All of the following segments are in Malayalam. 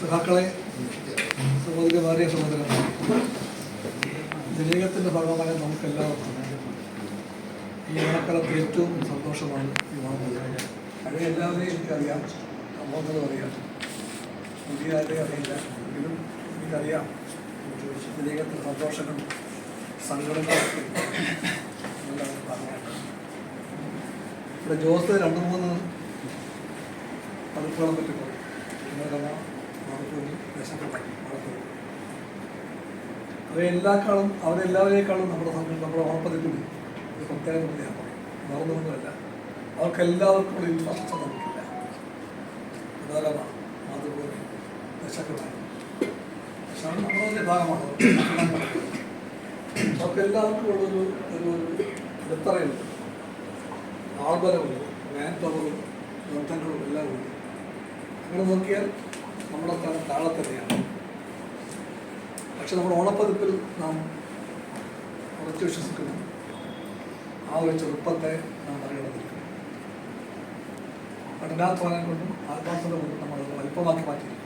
സഹാക്കളെ സഹോദരിമാരെ സഹോദരന്മാരെ ജനകത്തിന്റെ ഭാഗമായ നമുക്കെല്ലാവർക്കും ഈ ഓണക്കാലത്ത് ഏറ്റവും സന്തോഷമാണ് ഈ ഓണം പഴയ എല്ലാവരെയും എനിക്കറിയാം. സംഭവങ്ങളും അറിയാം പുതിയ ആരെയും അറിയില്ല. എങ്കിലും എനിക്കറിയാം. ജനകത്തിന്റെ സന്തോഷങ്ങളും സങ്കടങ്ങളൊക്കെ ജോസ് രണ്ട് മൂന്ന് പതിപ്പുകളെ പറ്റി പറയും അവയെല്ലാക്കാളും അവരെല്ലാവരെക്കാളും നമ്മുടെ നമ്മുടെ ഓണപ്പതിപ്പിന് പ്രത്യേക ഞാൻ പറയും. മറന്നൊന്നുമല്ല അവർക്ക് എല്ലാവർക്കും ഒരു ഇൻഫ്രാസ്ട്രക്ചർ നമുക്കില്ല. പ്രധാനമാണ് മാതൃഭൂമി ദേശക്കമായി നമ്മുടെ ഭാഗമാണ്. അവർക്ക് എല്ലാവർക്കും ഉള്ളൊരു ഒരു അടിത്തറയുണ്ട് ആൾബലമുണ്ട് മാൻ പവറും ബന്ധങ്ങളും എല്ലാം ഉണ്ട്. അങ്ങനെ നോക്കിയാൽ നമ്മുടെ സ്ഥലം താഴെ തന്നെയാണ്. പക്ഷെ നമ്മുടെ ഓണപ്പതിപ്പിൽ നാം ഉറച്ചു വിശ്വസിക്കുന്നു. ആ ഒരു ചെറുപ്പത്തെ നാം മറികടന്നിരിക്കുന്നു കഠിനാധ്വാനം കൊണ്ടും ആത്മാർത്ഥത കൊണ്ടും നമ്മൾ അത് വലിപ്പമാക്കി മാറ്റിയിരിക്കുന്നു.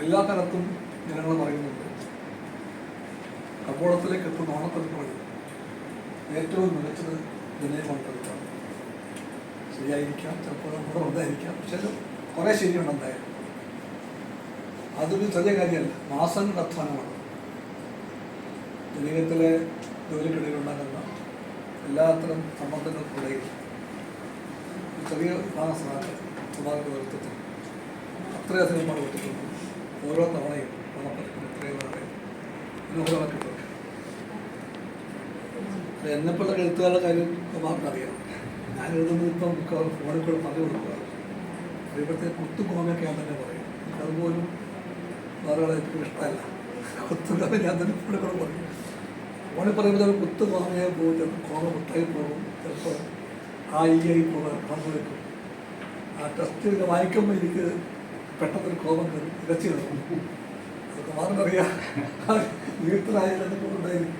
എല്ലാ തരത്തും ജനങ്ങൾ പറയുന്നുണ്ട് കമ്പോളത്തിലേക്ക് എത്തുന്ന ഓണത്തെടുപ്പ് വഴി ഏറ്റവും മികച്ചത് ജനയെ ഓണപ്പതിപ്പാണ് ശരിയായിരിക്കാം ചിലപ്പോൾ നമ്മുടെ ഉണ്ടായിരിക്കാം പക്ഷെ കുറേ ശരിയുണ്ട് എന്തായാലും. അതൊരു ചെറിയ കാര്യമല്ല മാസങ്ങളുടെ അധ്വാനമാണ്. ജനീകത്തിലെ ജോലിക്കിടയിൽ ഉണ്ടാകുന്ന എല്ലാത്തരം സമ്മർദ്ദങ്ങൾക്കിടയിൽ ചെറിയ ഭാഗം സ്വഭാവിക വ്യക്തിത്വം അത്രയധികം പടപെട്ടിട്ടുണ്ട് ഓരോ തവണയും പണപ്പറ്റിക്കുന്ന ഇത്രയേറെ അനുഭവമാക്കിയിട്ടുണ്ട് എന്നെപ്പോലുള്ള എഴുത്തുകാരുടെ കാര്യം കുമാറിനറിയാം ഞാൻ എഴുതുന്നത് ഇപ്പം മിക്കവാറും ഫോണിൽ കൂടെ പറഞ്ഞു കൊടുക്കുക. ഇവിടുത്തെ കുത്തു കോമയൊക്കെ ഞാൻ തന്നെ പറയും. അതുപോലും എനിക്ക് ഇഷ്ടമല്ല കുത്തുകോമ ഞാൻ തന്നെ ഫോണിൽ കൂടെ പറയും. ഫോണിൽ പറയുമ്പോൾ ചിലപ്പോൾ കുത്ത് കോമയെ പോകും ചിലപ്പോൾ കോമ കുത്തായി പോകും. ചിലപ്പോൾ ആ ആയി പോകാൻ വെക്കും ആ ടെസ്റ്റ് വായിക്കുമ്പോൾ എനിക്ക് പെട്ടെന്നൊരു കോപം ഇരച്ചു കിടക്കും അതൊക്കെ മാറിനറിയാം അതൊക്കെ ഉണ്ടായിരിക്കും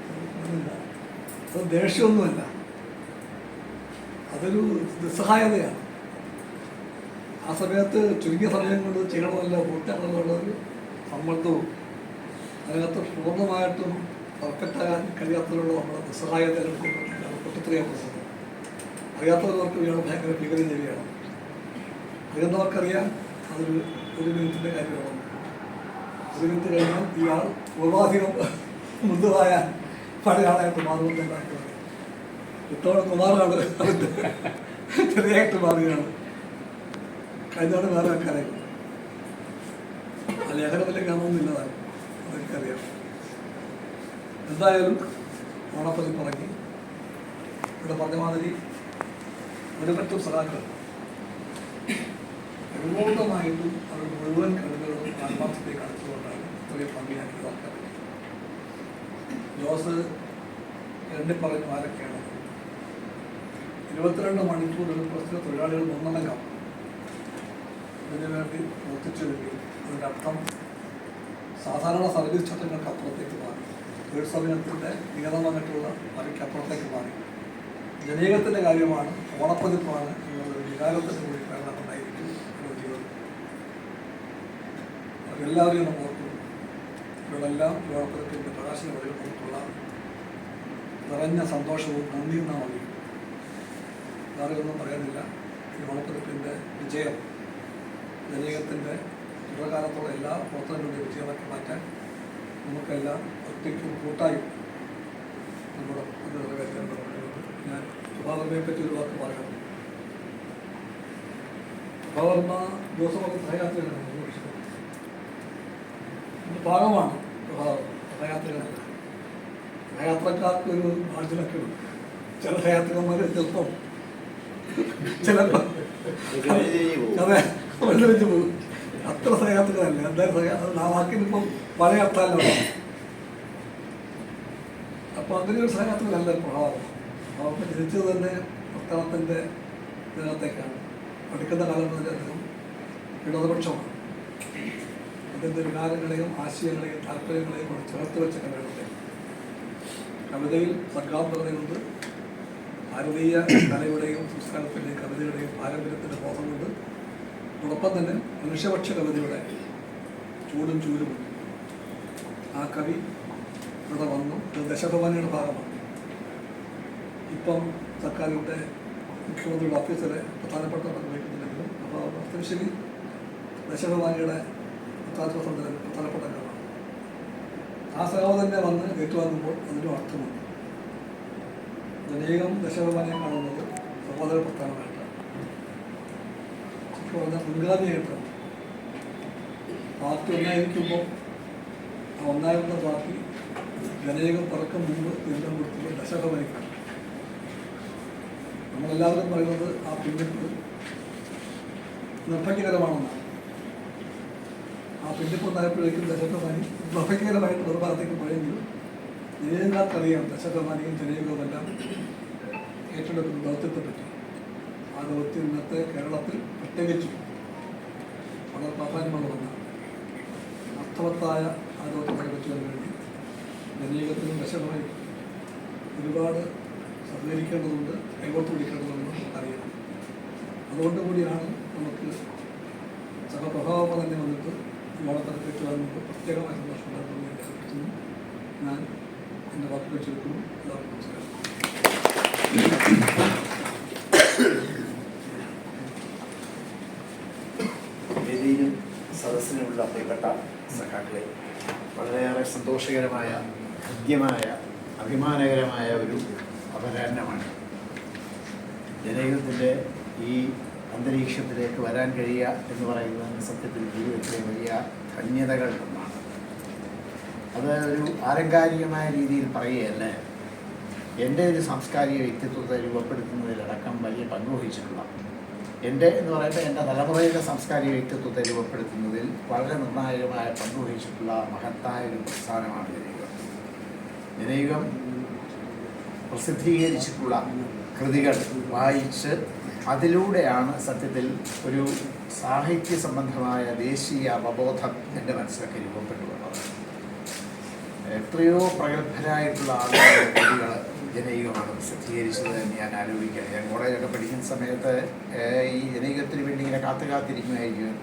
അത് ദേഷ്യമൊന്നുമല്ല. അതൊരു നിസ്സഹായതയാണ്. ആ സമയത്ത് ചുരുങ്ങിയ സമയം കൊണ്ട് ചെയ്യണമല്ല പൂർത്തിയാക്കണമെന്നുള്ളൊരു സമ്മർദ്ദവും അതിനകത്ത് പൂർണമായിട്ടും പെർഫെക്റ്റാകാൻ കഴിയാത്തതിലുള്ള നമ്മുടെ നിസ്സഹായത പൊട്ടിത്തെറിയാൻ പ്രശ്നം. അറിയാത്തവർക്ക് വേണം ഭയങ്കര ഭീകരജീവിയാണ് അറിയുന്നവർക്കറിയാം അതൊരു ഒരു മിനിറ്റിന്റെ കാര്യമാണ്. ഒരു മിനിറ്റ് കഴിഞ്ഞാൽ ഇയാൾ പൂർവാധികം മൃദുവായ പഴയ ആളായിട്ട് മാറുമെന്ന് ഇത്തവണ കുമാറാണ് ചെറിയായിട്ട് മാറുകയാണ്. കഴിഞ്ഞാണ് വേറെ ആൾക്കാരായി. ആ ലേഖനത്തിലേക്ക് കാണുമെന്നില്ലതാണ് അതെനിക്കറിയാം എന്തായാലും ഓണപ്പതി പറഞ്ഞ് ഇവിടെ പറഞ്ഞ മാതിരി ഒരു പറ്റും സഹാക്കൾ പൂർണമായിട്ടും അവർ മുഴുവൻ കഴിവുകളും ആത്മാർത്ഥത്തെ അടുത്തുകൊണ്ടാണ് ഇത്രയും ഭംഗിയാക്കി നോക്കാൻ ജോസ് എണ്ണി പറഞ്ഞ ആരൊക്കെയാണ്? ഇരുപത്തിരണ്ട് മണിക്കൂർ ഒരു പ്രശ്ന തൊഴിലാളികൾ ഒന്നടങ്കം ഇതിനു വേണ്ടി പ്രവർത്തിച്ചുവെങ്കിൽ അതിന്റെ അർത്ഥം സാധാരണ സർവീസ് ചട്ടങ്ങൾക്ക് അപ്പുറത്തേക്ക് മാറി. തൊഴിൽ സമയത്തിന്റെ നിയതമായിട്ടുള്ള അവയ്ക്കപ്പുറത്തേക്ക് മാറി. ജനീകത്തിന്റെ കാര്യമാണ് ഓണപ്പതിപ്പാണ് എന്നുള്ളൊരു വികാരത്തിന്റെ കൂടി പ്രേരണ ഉണ്ടായിരിക്കും അവരെല്ലാവരെയും നമ്മൾ ഓർക്കുന്നു. ഇവരെല്ലാം ഓണപ്പതിപ്പിന്റെ പ്രകാശന വഴികൾ നമുക്കുള്ള നിറഞ്ഞ സന്തോഷവും നന്ദിയും നാം അറിയും വേറെ ഒന്നും പറയാനില്ല. ഈ ഓണപ്പതിപ്പിന്റെ വിജയം ജനീകത്തിന്റെ തുടർകാലത്തോടെ എല്ലാ പ്രവർത്തനങ്ങളുടെയും വിജയമാക്കി മാറ്റാൻ നമുക്കെല്ലാം ഒറ്റയ്ക്കും കൂട്ടായും നമ്മുടെ ഇത് പറയുന്നത് ഞാൻ സുഭാവർമ്മയെ പറ്റി ഒരു വാക്ക് പറയണം സുഭാവർമ്മ ദിവസമൊക്കെ സഹയാത്രികനാണ് ഇത് ഭാഗമാണ് സഹയാത്രികനല്ല സഹയാത്രക്കാർക്ക് ഒരു മാർജിനൊക്കെ ഉണ്ട്. ചില സഹയാത്രികന്മാർ ചിലപ്പം ചിലപ്പോൾ അതെ വെച്ച് പോകും. അത്ര സഹയാത്രികനല്ല എന്തായാലും സഹയാ ആ വാക്കിന് ഇപ്പം പഴയ അർത്ഥമല്ല. അപ്പോൾ അങ്ങനെ ഒരു സാഹചര്യത്തിൽ പ്രഭാവം അപ്പോൾ ജനിച്ചത് തന്നെ പ്രസ്ഥാനത്തിന്റെ ഇതിനകത്തേക്കാണ് പഠിക്കുന്ന കാലം മുതൽ അദ്ദേഹം ഇടതുപക്ഷമാണ്. അതിന്റെ വികാരങ്ങളെയും ആശയങ്ങളെയും താല്പര്യങ്ങളെയും കൂടെ ചേർത്ത് വെച്ച കവിതത്തെ കവിതയിൽ സർഗാത്മകതയുണ്ട് ഭാരതീയ കലയുടെയും സംസ്കാരത്തിന്റെയും കവിതയുടെയും പാരമ്പര്യത്തിന്റെ ബോധമുണ്ട് അതോടൊപ്പം തന്നെ മനുഷ്യപക്ഷ കവിതയുടെ ചൂടും ചൂരും. ആ കവി ഇവിടെ വന്നു. ദശഭവാനിയുടെ ഭാഗമാണ്. ഇപ്പം സർക്കാരിന്റെ മുഖ്യമന്ത്രിയുടെ ഓഫീസിലെ പ്രധാനപ്പെട്ട പങ്ക് വഹിക്കുന്നുണ്ടെങ്കിലും അപ്പോൾ അത്യാവശ്യം ദശഭവാനിയുടെ പത്താത്മസന്ധനം പ്രധാനപ്പെട്ട കാര്യമാണ് ആ സഹോദരനെ വന്ന് ഏറ്റുവാങ്ങുമ്പോൾ അതിനും അർത്ഥമുണ്ട്. അനേകം ദശഭവാനിയെ കാണുന്നത് സഹോദര പ്രസ്ഥാനമായിട്ടാണ് മുൻഗാമിയായിട്ടാണ് പാർട്ടി ഒന്നായിരിക്കുമ്പോൾ ഒന്നായിരുന്ന പാർട്ടി ജനയുഗം പിറക്കും മുമ്പ് പിന്തുണ കൊടുത്തത് ദശഭവനിക്കാണ് നമ്മളെല്ലാവരും പറയുന്നത് ആ പിന്നിപ്പ് നിർഭാഗ്യകരമാണെന്നാണ് ആ ഉണ്ടായപ്പോഴേക്കും ദശഭവാനി നിർഭാഗ്യകരമായിട്ട് ഒരു പോയെങ്കിലും ജനേകാർക്കറിയാം ദശഭവാനിയും ജനേകവുമെല്ലാം ഏറ്റെടുക്കുന്ന ദൗത്യത്തെ പറ്റി ആ ദൗത്യം ഇന്നത്തെ കേരളത്തിൽ പ്രത്യേകിച്ചും വളരെ പ്രാധാന്യമുള്ള ഒന്നാണ്. അർത്ഥവത്തായ ആ ദൗത്യം നിറവേറ്റുവാൻ വേണ്ടി ജനീകത്തിനും വശമായി ഒരുപാട് സഹകരിക്കേണ്ടതുണ്ട് കൈകോർത്ത് പിടിക്കേണ്ടതുണ്ട് അറിയാം അതുകൊണ്ട് കൂടിയാണ് നമുക്ക് സഹപ്രഭാവം തന്നെ വന്നിട്ട് ഓണത്തിന് പറ്റുവാൻ നമുക്ക് പ്രത്യേകമായ സന്തോഷം ഉണ്ടാകുന്നു ഞാൻ എന്റെ വാക്കുകൾ ചുരുക്കുന്നു. എല്ലാവർക്കും നമസ്കാരം. പ്രിയപ്പെട്ട സഖാക്കളെ വളരെയേറെ സന്തോഷകരമായ ഹൃദ്യമായ അഭിമാനകരമായ ഒരു അപരാഹ്നമാണ് ജനയുഗത്തിന്റെ ഈ അന്തരീക്ഷത്തിലേക്ക് വരാൻ കഴിയുക എന്ന് പറയുന്നത് സത്യത്തിൽ ജീവിതത്തിലെ വലിയ ധന്യതകൾ ഒന്നാണ്. അത് ഒരു ആലങ്കാരികമായ രീതിയിൽ പറയുകയല്ല. എന്റെ ഒരു സാംസ്കാരിക വ്യക്തിത്വത്തെ രൂപപ്പെടുത്തുന്നതിലടക്കം വലിയ പങ്കുവഹിച്ചിട്ടുള്ള എന്റെ എന്ന് പറയുമ്പോൾ എന്റെ തലമുറയിലെ സാംസ്കാരിക വ്യക്തിത്വത്തെ രൂപപ്പെടുത്തുന്നതിൽ വളരെ നിർണായകമായ പങ്കുവഹിച്ചിട്ടുള്ള മഹത്തായ ഒരു പ്രസ്ഥാനമാണ് ജനയുഗം. ജനയുഗം പ്രസിദ്ധീകരിച്ചിട്ടുള്ള കൃതികൾ വായിച്ച് അതിലൂടെയാണ് സത്യത്തിൽ ഒരു സാഹിത്യ സംബന്ധമായ ദേശീയ അവബോധം എന്റെ മനസ്സിലൊക്കെ രൂപപ്പെട്ടു വന്നത് എത്രയോ പ്രഗത്ഭരായിട്ടുള്ള ആളുകളുടെ കൃതികൾ ജനൈകമാണ് പ്രസിദ്ധീകരിച്ചത് എന്ന് ഞാൻ ആലോചിക്കുകയാണ് ഞാൻ കോളേജൊക്കെ പഠിക്കുന്ന സമയത്ത് ഈ ജനകീയത്തിന് വേണ്ടി ഇങ്ങനെ കാത്തു കാത്തിരിക്കുമായിരിക്കും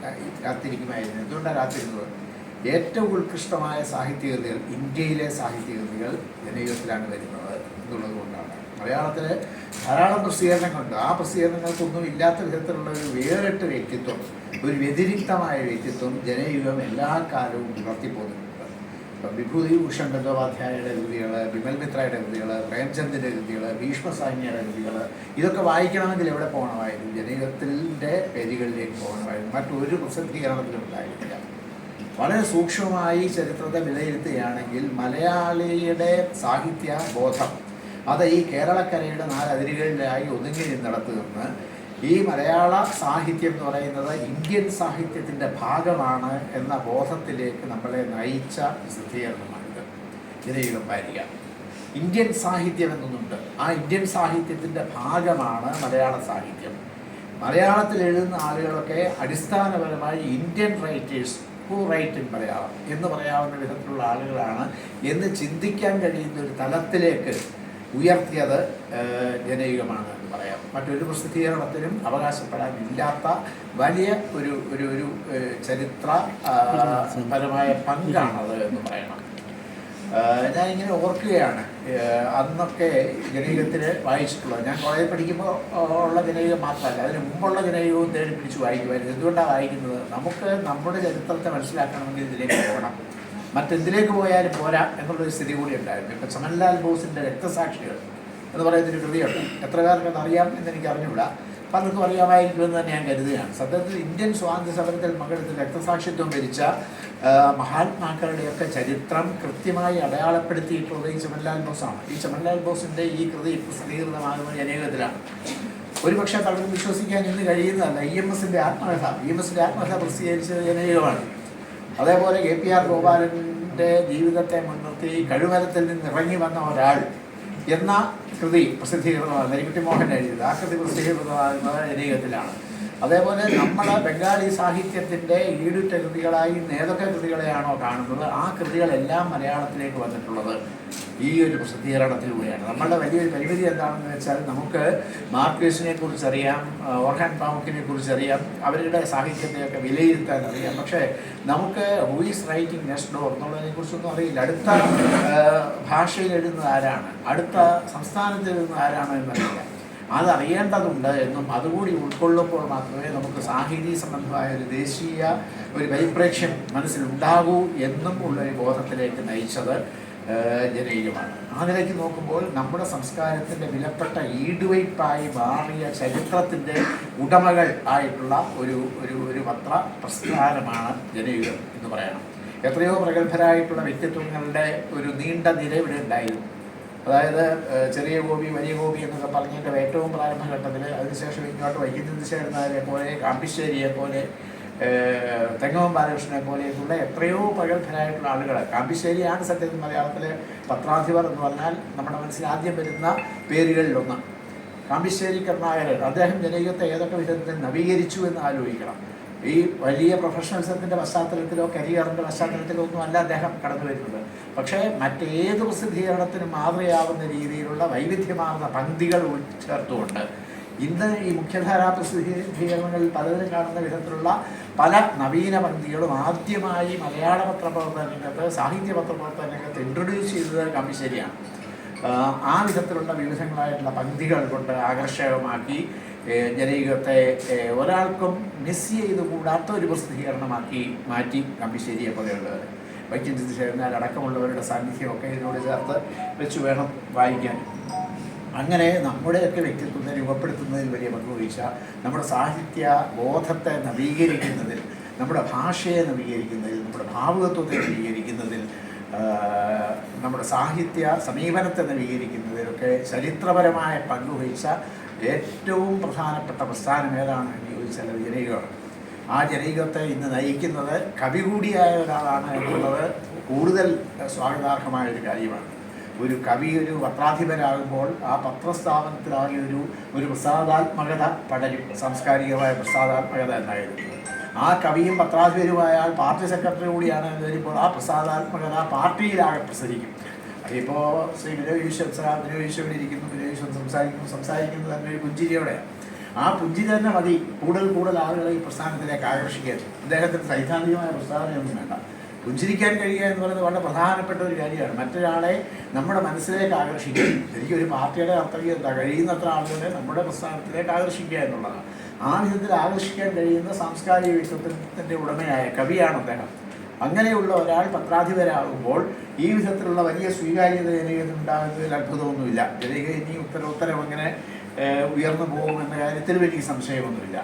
കാത്തിരിക്കുമായിരുന്നു. എന്തുകൊണ്ടാണ് കാത്തിരുന്നത്? ഏറ്റവും ഉത്കൃഷ്ടമായ സാഹിത്യകൃതികൾ ഇന്ത്യയിലെ സാഹിത്യകൃതികൾ ജനയുഗത്തിലാണ് വരുന്നത് എന്നുള്ളത് കൊണ്ടാണ്. മലയാളത്തിൽ ധാരാളം പ്രസിദ്ധീകരണങ്ങളുണ്ട് ആ പ്രസിദ്ധീകരണങ്ങൾക്കൊന്നും ഇല്ലാത്ത വിധത്തിലുള്ള ഒരു വേറിട്ട വ്യക്തിത്വം ഒരു വ്യതിരിക്തമായ വ്യക്തിത്വം ജനയുഗം എല്ലാ കാലവും പുലർത്തിപ്പോകുന്നുണ്ട് ഇപ്പം വിഭൂതി ഭൂഷൺ ബന്ദോപാധ്യായയുടെ കൃതികൾ വിമൽ മിത്രയുടെ കൃതികൾ പ്രേംചന്ദിന്റെ കൃതികൾ ഭീഷ്മസാന്യയുടെ കൃതികൾ ഇതൊക്കെ വായിക്കണമെങ്കിൽ എവിടെ പോകണമായിരുന്നു? ജനയുഗത്തിന്റെ പേജുകളിലേക്ക് പോകണമായിരുന്നു. മറ്റൊരു പ്രസിദ്ധീകരണത്തിലും ഉണ്ടായിരുന്നില്ല. വളരെ സൂക്ഷ്മമായി ചരിത്രത്തെ വിലയിരുത്തുകയാണെങ്കിൽ മലയാളിയുടെ സാഹിത്യ ബോധം അത് ഈ കേരളക്കരയുടെ നാലതിരുകളിലായി ഒതുങ്ങി നിന്നിടത്ത് നിന്ന് ഈ മലയാള സാഹിത്യം എന്ന് പറയുന്നത് ഇന്ത്യൻ സാഹിത്യത്തിന്റെ ഭാഗമാണ് എന്ന ബോധത്തിലേക്ക് നമ്മളെ നയിച്ച പ്രസിദ്ധീകരണമാണിത് ഇതിനെയും വാരിക. ഇന്ത്യൻ സാഹിത്യം എന്നൊന്നുണ്ട്. ആ ഇന്ത്യൻ സാഹിത്യത്തിന്റെ ഭാഗമാണ് മലയാള സാഹിത്യം. മലയാളത്തിൽ എഴുതുന്ന ആളുകളൊക്കെ അടിസ്ഥാനപരമായി Indian writers who write in Malayalam എന്ന് പറയാവുന്ന വിധത്തിലുള്ള ആളുകളാണ് എന്ന് ചിന്തിക്കാൻ കഴിയുന്ന ഒരു തലത്തിലേക്ക് ഉയർത്തിയത് ജനയുഗമാണ്. എന്ന് പറയാം. മറ്റൊരു പ്രസിദ്ധീകരണത്തിനും അവകാശപ്പെടാനില്ലാത്ത വലിയ ഒരു ഒരു ഒരു ചരിത്ര പരമായ പങ്കാണത് എന്ന് പറയണം. ഞാനിങ്ങനെ ഓർക്കുകയാണ്. അന്നൊക്കെ ജനകീയത്തിൽ വായിച്ചിട്ടുള്ളത്. ഞാൻ കോളേജിൽ പഠിക്കുമ്പോൾ ഉള്ള ജനകീയം മാത്രമല്ല അതിന് മുമ്പുള്ള ജനകീയവും തേടി പിടിച്ച് വായിക്കുമായിരുന്നു. എന്തുകൊണ്ടാണ് വായിക്കുന്നത്? നമുക്ക് നമ്മുടെ ചരിത്രത്തെ മനസ്സിലാക്കണമെങ്കിൽ ഇതിലേക്ക് പോകണം. മറ്റെന്തിലേക്ക് പോയാലും പോരാ എന്നുള്ളൊരു സ്ഥിതി കൂടി ഉണ്ടായിരുന്നു. ഇപ്പം ചമൻലാൽ ബോസിന്റെ രക്തസാക്ഷികൾ എന്ന് പറയുന്നൊരു കൃതിയുണ്ട്. എത്ര പേർക്ക് അത് അറിയാം എന്ന് എനിക്ക് അറിഞ്ഞുകൂടാ. പലർക്കും അറിയാമായിരിക്കുമെന്ന് തന്നെ ഞാൻ കരുതുകയാണ്. സത്യത്തിൽ ഇന്ത്യൻ സ്വാതന്ത്ര്യ സമരത്തിൽ പങ്കെടുത്ത് രക്തസാക്ഷിത്വം ഭരിച്ച മഹാത്മാക്കളുടെയൊക്കെ ചരിത്രം കൃത്യമായി അടയാളപ്പെടുത്തിയിട്ടുള്ളത് ഈ ചമൻലാൽ ബോസാണ്. ഈ ചമൻലാൽ ബോസിന്റെ ഈ കൃതി പ്രസിദ്ധീകൃതമാകുന്നത് അനേകത്തിലാണ്. ഒരുപക്ഷെ പലരും വിശ്വസിക്കാൻ ഇന്ന് കഴിയുന്നതല്ല. ഇ എം എസിന്റെ ആത്മകഥ. ഇ എം എസിന്റെ ആത്മകഥ പ്രസിദ്ധീകരിച്ചത് ജനകീയമാണ്. അതേപോലെ കെ പി ആർ ഗോപാലന്റെ ജീവിതത്തെ മുൻനിർത്തി കഴുമരത്തിൽ നിന്ന് ഇറങ്ങി വന്ന ഒരാൾ എന്ന കൃതി പ്രസിദ്ധീകൃതമാണ് നെരിക്കുട്ടി മോഹൻ എഴുതിയത്. ആ കൃതി പ്രസിദ്ധീകൃതമാകുന്നത് ജനീകത്തിലാണ് അതേപോലെ നമ്മൾ ബംഗാളി സാഹിത്യത്തിന്റെ ഈടുറ്റ കൃതികളായി ഏതൊക്കെ കൃതികളെയാണോ കാണുന്നത് ആ കൃതികളെല്ലാം മലയാളത്തിലേക്ക് വന്നിട്ടുള്ളത് ഈ ഒരു പ്രസിദ്ധീകരണത്തിലൂടെയാണ് നമ്മളുടെ വലിയൊരു പരിമിതി എന്താണെന്ന് വെച്ചാൽ നമുക്ക് മാർക്വേസിനെ കുറിച്ചറിയാം ഓർഹാൻ പാമുക്കിനെ കുറിച്ചറിയാം അവരുടെ സാഹിത്യത്തെയൊക്കെ വിലയിരുത്താൻ അറിയാം. പക്ഷേ നമുക്ക് വോയിസ് റൈറ്റിംഗ് നെക്സ്റ്റ് ഡോർ എന്നുള്ളതിനെ കുറിച്ചൊന്നും അറിയില്ല. അടുത്ത ഭാഷയിൽ എഴുതുന്നത് ആരാണ്? അടുത്ത സംസ്ഥാനത്ത് എഴുതുന്നത് ആരാണ് എന്നറിയില്ല. അതറിയേണ്ടതുണ്ട് എന്നും അതുകൂടി ഉൾക്കൊള്ളുമ്പോൾ മാത്രമേ നമുക്ക് സാഹിത്യ സംബന്ധമായ ഒരു ദേശീയ ഒരു പരിപ്രേക്ഷ്യം മനസ്സിലുണ്ടാകൂ എന്നും ഉള്ള ഒരു ബോധത്തിലേക്ക് നയിച്ചത് ജനീയമാണ് അതിലേക്ക് നോക്കുമ്പോൾ നമ്മുടെ സംസ്കാരത്തിന്റെ വിലപ്പെട്ട ഈടുവയ്പായി മാറിയ ചരിത്രത്തിന്റെ ഉടമകൾ ആയിട്ടുള്ള ഒരു ഒരു ഒരു പത്ര പ്രസ്ഥാനമാണ് ജനയുഗം എന്ന് പറയണം. എത്രയോ പ്രഗത്ഭരായിട്ടുള്ള വ്യക്തിത്വങ്ങളുടെ ഒരു നീണ്ട നിര ഇവിടെ ഉണ്ടായിരുന്നു അതായത് ചെറിയ ഗോപി വലിയ ഗോപി എന്നൊക്കെ പറഞ്ഞിട്ട് ഏറ്റവും പ്രാരംഭഘട്ടത്തിൽ അതിനുശേഷം ഇങ്ങോട്ട് വൈദ്യുതി ചേർന്നവരെ പോലെ കാമ്പിശ്ശേരിയെ പോലെ തെങ്ങവം ബാലകൃഷ്ണനെ പോലെയൊക്കെയുള്ള എത്രയോ പ്രഗത്ഭരായിട്ടുള്ള ആളുകൾ കാമ്പിശ്ശേരിയാണ് സത്യത്തിൽ മലയാളത്തിലെ പത്രാധിപർ എന്ന് പറഞ്ഞാൽ നമ്മുടെ മനസ്സിൽ ആദ്യം വരുന്ന പേരുകളിലൊന്ന്. കാമ്പിശ്ശേരി കരുണാകരൻ അദ്ദേഹം ജനകീയത്തെ ഏതൊക്കെ വിധത്തിൽ നവീകരിച്ചു എന്ന് ആലോചിക്കണം. ഈ വലിയ പ്രൊഫഷണൽസത്തിന്റെ പശ്ചാത്തലത്തിലോ കരിയറിന്റെ പശ്ചാത്തലത്തിലോ ഒന്നും അല്ല അദ്ദേഹം കടന്നു വരുന്നത്. പക്ഷേ മറ്റേത് പ്രസിദ്ധീകരണത്തിനും മാതൃയാവുന്ന രീതിയിലുള്ള വൈവിധ്യമാർന്ന പങ്ക്തികൾ ചേർത്തുകൊണ്ട് ഇന്ന് ഈ മുഖ്യധാരാ പ്രസിദ്ധീകരണങ്ങളിൽ പലതിലും കാണുന്ന വിധത്തിലുള്ള പല നവീന പങ്ക്തികളും ആദ്യമായി മലയാള പത്രപ്രവർത്തന രംഗത്ത് സാഹിത്യ പത്രപ്രവർത്തന രംഗത്ത് ഇൻട്രൊഡ്യൂസ് ചെയ്തത് കമ്മിശ്ശേരിയാണ്. ആ വിധത്തിലുള്ള വിവിധങ്ങളായിട്ടുള്ള പങ്ക്തികൾ കൊണ്ട് ആകർഷകമാക്കി ജനയുഗത്തെ ഏഹ് ഒരാൾക്കും മിസ് ചെയ്ത് കൂടാത്ത ഒരു പ്രസിദ്ധീകരണമാക്കി മാറ്റി കമ്പിശ്ശേരിയെ പോലെയുള്ളവർ വൈദ്യുതി ചേർന്നാൽ അടക്കമുള്ളവരുടെ സാന്നിധ്യമൊക്കെ ഇതിനോട് ചേർത്ത് വെച്ച് വേണം വായിക്കാൻ. അങ്ങനെ നമ്മുടെയൊക്കെ വ്യക്തിത്വത്തെ രൂപപ്പെടുത്തുന്നതിൽ വലിയ പങ്ക് വഹിച്ച നമ്മുടെ സാഹിത്യ ബോധത്തെ നവീകരിക്കുന്നതിൽ നമ്മുടെ ഭാഷയെ നവീകരിക്കുന്നതിൽ നമ്മുടെ ഭാവുകത്വത്തെ നവീകരിക്കുന്നതിൽ നമ്മുടെ സാഹിത്യ സമീപനത്തെ നവീകരിക്കുന്നതിലൊക്കെ ചരിത്രപരമായ പങ്ക് വഹിച്ച ഏറ്റവും പ്രധാനപ്പെട്ട പ്രസ്ഥാനം ഏതാണ്? എന്ന് ചോദിച്ചാൽ ജനയുഗമാണ് ആ ജനയുഗത്തെ ഇന്ന് നയിക്കുന്നത് കവി കൂടിയായ ഒരാളാണ് എന്നുള്ളത് കൂടുതൽ സ്വാഗതാർഹമായ ഒരു കാര്യമാണ്. ഒരു കവി ഒരു പത്രാധിപരാകുമ്പോൾ ആ പത്രസ്ഥാപനത്തിൽ പത്രസ്ഥാപനത്തിലാകെ ഒരു ഒരു പ്രസാദാത്മകത പടരും സാംസ്കാരികമായ പ്രസാദാത്മകത എന്നായിരുന്നു. ആ കവിയും പത്രാധിപരുമായാൽ പാർട്ടി സെക്രട്ടറി കൂടിയാണ് എന്ന് വരുമ്പോൾ ആ പ്രസാദാത്മകത പാർട്ടിയിലാകെ പ്രസരിക്കും. അതിപ്പോൾ ശ്രീ വിനോദ് ഈശ്വർ വിനോദ് ഈശ്വർ ഇരിക്കുന്നു ഈശ്വർ സംസാരിക്കുന്നു സംസാരിക്കുന്നത് തന്നെ ഒരു പുഞ്ചിരിയോടെയാണ് ആ പുഞ്ചിരി തന്നെ മതി. കൂടുതൽ കൂടുതൽ ആളുകളെ ഈ പ്രസ്ഥാനത്തിലേക്ക് ആകർഷിക്കാൻ. അദ്ദേഹത്തിന് സൈദ്ധാന്തികമായ പ്രസ്താവനയൊന്നും വേണ്ട. പുഞ്ചിരിക്കാൻ കഴിയുക എന്ന് പറയുന്നത് വളരെ പ്രധാനപ്പെട്ട ഒരു കാര്യമാണ്. മറ്റൊരാളെ നമ്മുടെ മനസ്സിലേക്ക് ആകർഷിക്കുക ശരിക്കും ഒരു പാർട്ടിയുടെ കർത്തവ്യം എന്താ? കഴിയുന്നത്ര ആളുകളെ നമ്മുടെ പ്രസ്ഥാനത്തിലേക്ക് ആകർഷിക്കുക എന്നുള്ളതാണ്. ആ വിധത്തിൽ ആകർഷിക്കാൻ കഴിയുന്ന സാംസ്കാരിക വ്യക്തിത്വത്തിന്റെ ഉടമയായ കവിയാണ് അദ്ദേഹം. അങ്ങനെയുള്ള ഒരാൾ പത്രാധിപരാകുമ്പോൾ ഈ വിധത്തിലുള്ള വലിയ സ്വീകാര്യത ജനകീയത ഉണ്ടാകുന്നതിൽ അത്ഭുതമൊന്നുമില്ല. ജനകീയ ഇനി ഉത്തരോത്തരം അങ്ങനെ ഉയർന്നു ഉയർന്നു പോകുമെന്ന കാര്യത്തിൽ വലിയ സംശയമൊന്നുമില്ല.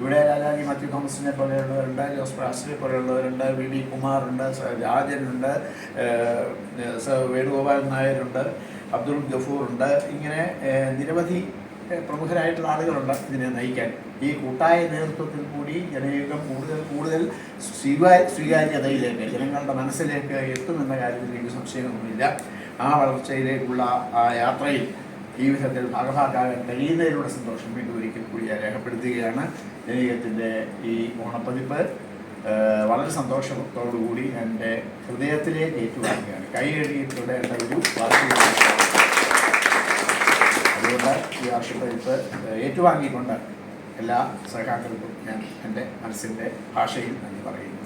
ഇവിടെ രാജാജി മാത്യു തോമസിനെ പോലെയുള്ളവരുണ്ട് ജോസ് പ്രാസിനെ പോലെയുള്ളവരുണ്ട് വി ഡി കുമാറുണ്ട് രാജനുണ്ട് വേണുഗോപാൽ നായരുണ്ട് അബ്ദുൾ ഗഫൂറുണ്ട്. ഇങ്ങനെ നിരവധി പ്രമുഖരായിട്ടുള്ള ആളുകളുണ്ട് ഇതിനെ നയിക്കാൻ. ഈ കൂട്ടായ നേതൃത്വത്തിൽ കൂടി ജനയുഗം കൂടുതൽ കൂടുതൽ സ്വീകാ സ്വീകാര്യതയിലേക്ക് ജനങ്ങളുടെ മനസ്സിലേക്ക് എത്തുമെന്ന കാര്യത്തിൽ എനിക്ക് സംശയമൊന്നുമില്ല. ആ വളർച്ചയിലേക്കുള്ള ആ യാത്രയിൽ ജീവിതത്തിൽ ഭാഗഭാക്കാകാൻ കഴിയുന്നതിലൂടെ സന്തോഷം വീണ്ടും ഒരിക്കൽ കൂടി രേഖപ്പെടുത്തുകയാണ്. ജനീകത്തിന്റെ ഈ ഓണപ്പതിപ്പ് വളരെ സന്തോഷത്തോടുകൂടി എന്റെ ഹൃദയത്തിലേക്ക് ഏറ്റുവാങ്ങുകയാണ്. കൈ കഴുകിയിട്ടുടേണ്ട ഒരു വാർത്തയാണ് അതുകൊണ്ട് ഈ വർഷപ്പതിപ്പ് ഏറ്റുവാങ്ങിക്കൊണ്ട് എല്ലാ സഹകാക്കൾക്കും ഞാൻ എന്റെ മനസ്സിന്റെ ഭാഷയിൽ നന്ദി പറയുന്നു.